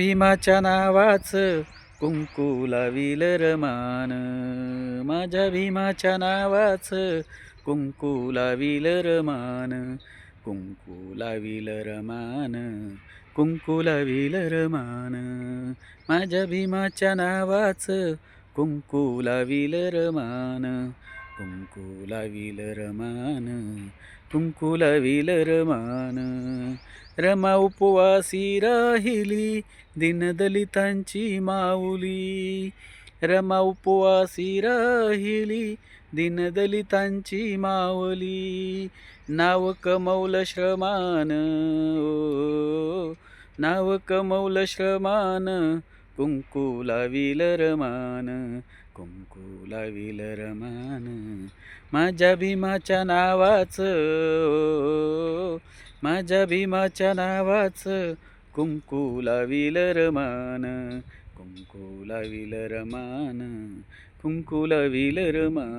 भीमाच्या नावाच कुंकू लावील रमान. माझ्या भीमाच्या नावाच कुंकू लावील रमान. कुंकू लावील रमान कुंकू लावील रमान. माझ्या भीमाच्या नावाच कुंकू लावील रमान. कुंकू लाविल रमान कुंकू लाविल रमान रमा उपवासी राहिली दीनदलितांची माऊली. रमा उपवासी राहिली दीनदलितांची माऊली. नाव कमवलं श्रमान ओ, नाव कमवलं श्रमान. कुंकू लाविल रमान कुंकू लाविल रमान माझ्या भीमाच्या नावाच माझ्या भीमाच्या नावाच कुंकू लाविल रमान कुंकू लाविल रमान कुंकू लाविल रमान